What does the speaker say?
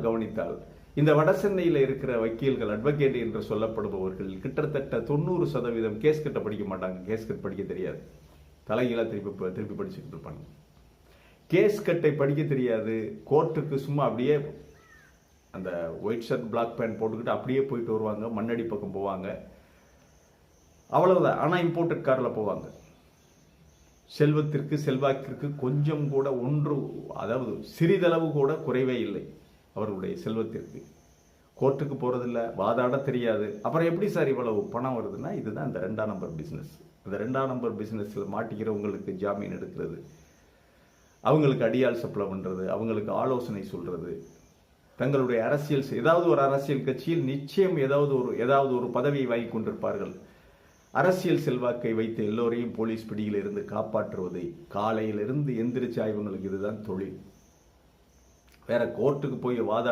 கவனித்தால் இந்த வட சென்னையில் இருக்கிற வக்கீல்கள் அட்வொகேட் என்று சொல்லப்படுபவர்கள் கிட்டத்தட்ட தொண்ணூறு சதவீதம் கேஸ் கட்ட படிக்க மாட்டாங்க. கேஸ் கட் படிக்க தெரியாது. தலைகீழா திருப்பி திருப்பி படிச்சுக்கிட்டு இருப்பாங்க. கேஸ் கட்டை படிக்க தெரியாது. கோர்ட்டுக்கு சும்மா அப்படியே அந்த ஒயிட் ஷர்ட் பிளாக் பேண்ட் போட்டுக்கிட்டு அப்படியே போயிட்டு வருவாங்க. மண்ணடி பக்கம் போவாங்க. அவ்வளவுதான். ஆனால் இம்போர்ட்டட் காரில் போவாங்க. செல்வத்திற்கு செல்வாக்கிற்கு கொஞ்சம் கூட ஒன்று அதாவது சிறிதளவு கூட குறைவே இல்லை. அவர்களுடைய செல்வத்திற்கு. கோர்ட்டுக்கு போகிறதில்ல வாதாட தெரியாது. அப்புறம் எப்படி சார் இவ்வளவு பணம் வருதுன்னா இதுதான் இந்த ரெண்டாம் நம்பர் பிஸ்னஸ் இந்த ரெண்டாம் நம்பர் பிஸ்னஸில் மாட்டிக்கிறவங்களுக்கு ஜாமீன் எடுக்கிறது. அவங்களுக்கு அடியால் சப்ளை பண்ணுறது அவங்களுக்கு ஆலோசனை சொல்கிறது தங்களுடைய அரசியல் ஏதாவது ஒரு அரசியல் கட்சியில் நிச்சயம் ஏதாவது ஒரு ஏதாவது ஒரு பதவியை வாங்கி கொண்டிருப்பார்கள். அரசியல் செல்வாக்கை வைத்து எல்லோரையும் போலீஸ் பிடியில் இருந்து காப்பாற்றுவது காலையிலிருந்து எந்திரிச்சா இவங்களுக்கு இதுதான் தொழில். வேற கோர்ட்டுக்கு போய் வாதாட